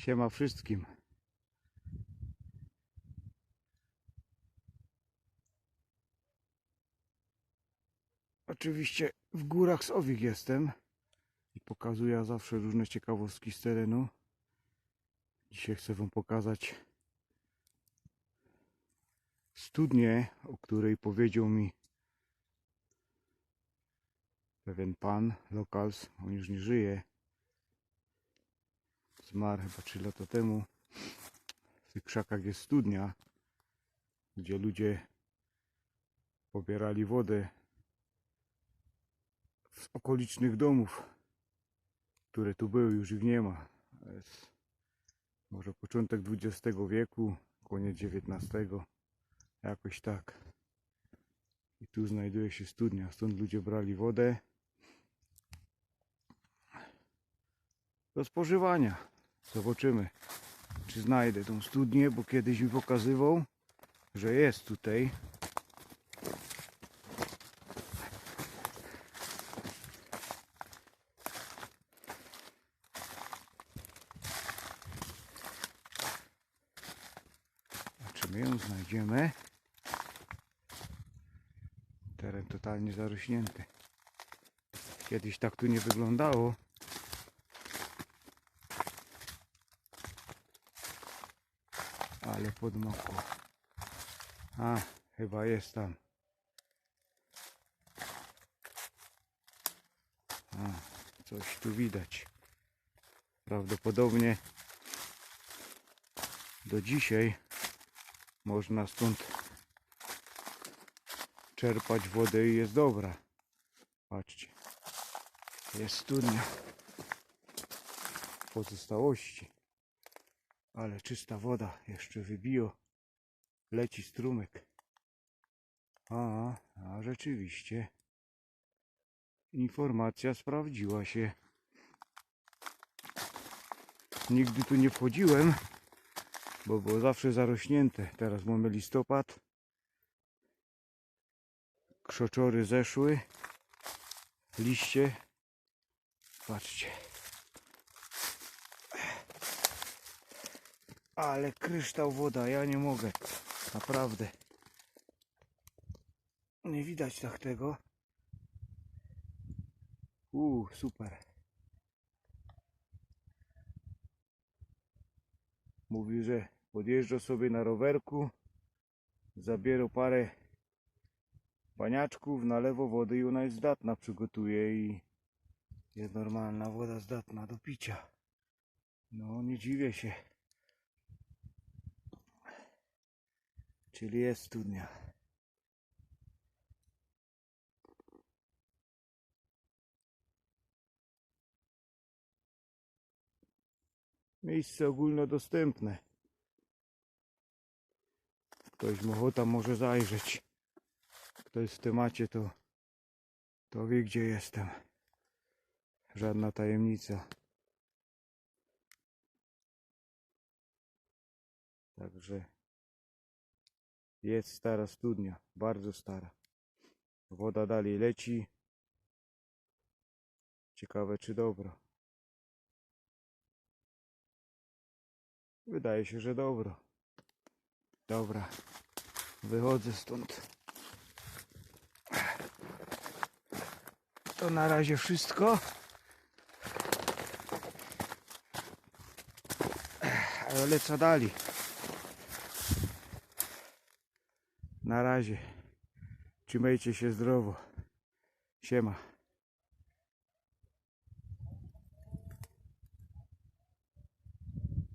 Siema wszystkim. Oczywiście w górach Sowik jestem i pokazuję zawsze różne ciekawostki z terenu. Dzisiaj chcę Wam pokazać studnię, o której powiedział mi pewien pan, locals, on już nie żyje. Zmarł chyba 3 lata temu. W tych krzakach jest studnia, gdzie ludzie pobierali wodę z okolicznych domów, które tu były, już ich nie ma. Jest może początek XX wieku, koniec XIX, jakoś tak. I tu znajduje się studnia, stąd ludzie brali wodę do spożywania. Zobaczymy, czy znajdę tą studnię, bo kiedyś mi pokazywał, że jest tutaj. A ją znajdziemy? Teren totalnie zarośnięty. Kiedyś tak tu nie wyglądało. Ale podmokło. A, chyba jest tam. A, coś tu widać. Prawdopodobnie do dzisiaj można stąd czerpać wodę i jest dobra. Patrzcie. Jest studnia. Pozostałości. Ale czysta woda, jeszcze wybiło. Leci strumyk. A, a rzeczywiście. Informacja sprawdziła się. Nigdy tu nie wchodziłem, bo było zawsze zarośnięte. Teraz mamy listopad. Krzaczory zeszły. Liście. Patrzcie. Ale kryształ woda, ja nie mogę. Naprawdę. Nie widać tak tego. Uuu, super. Mówił, że podjeżdżał sobie na rowerku, zabierał parę paniaczków, na lewo wody i ona jest zdatna, przygotuje i jest normalna woda zdatna do picia. No, nie dziwię się. Czyli jest studnia. Miejsce ogólnodostępne. Ktoś ma ochota może zajrzeć. Kto jest w temacie, to, to wie gdzie jestem. Żadna tajemnica. Także jest stara studnia, bardzo stara. Woda dalej leci. Ciekawe czy dobro. Wydaje się, że dobro. Dobra, wychodzę stąd. To na razie wszystko. Ale lecę dalej. Na razie. Trzymajcie się zdrowo. Siema.